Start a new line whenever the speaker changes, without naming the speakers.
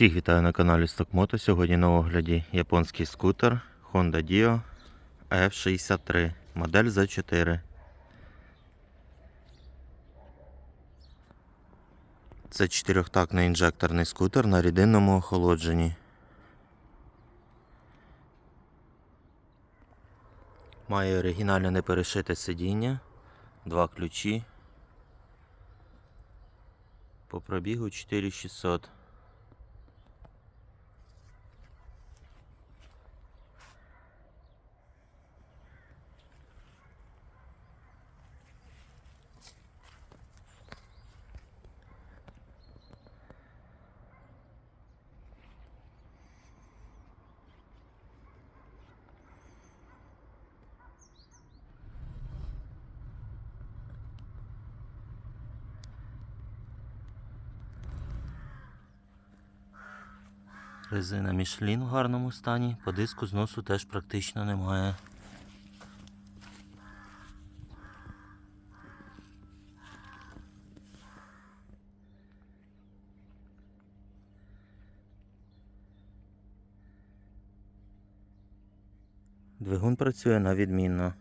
Всіх вітаю на каналі Стокмото. Сьогодні на огляді японський скутер Honda Dio F63, модель Z4. Це чотирьохтактний інжекторний скутер на рідинному охолодженні. Має оригінальне неперешите сидіння, два ключі. По пробігу 4600. Резина Michelin в гарному стані, по диску зносу теж практично немає. Двигун працює на відмінно.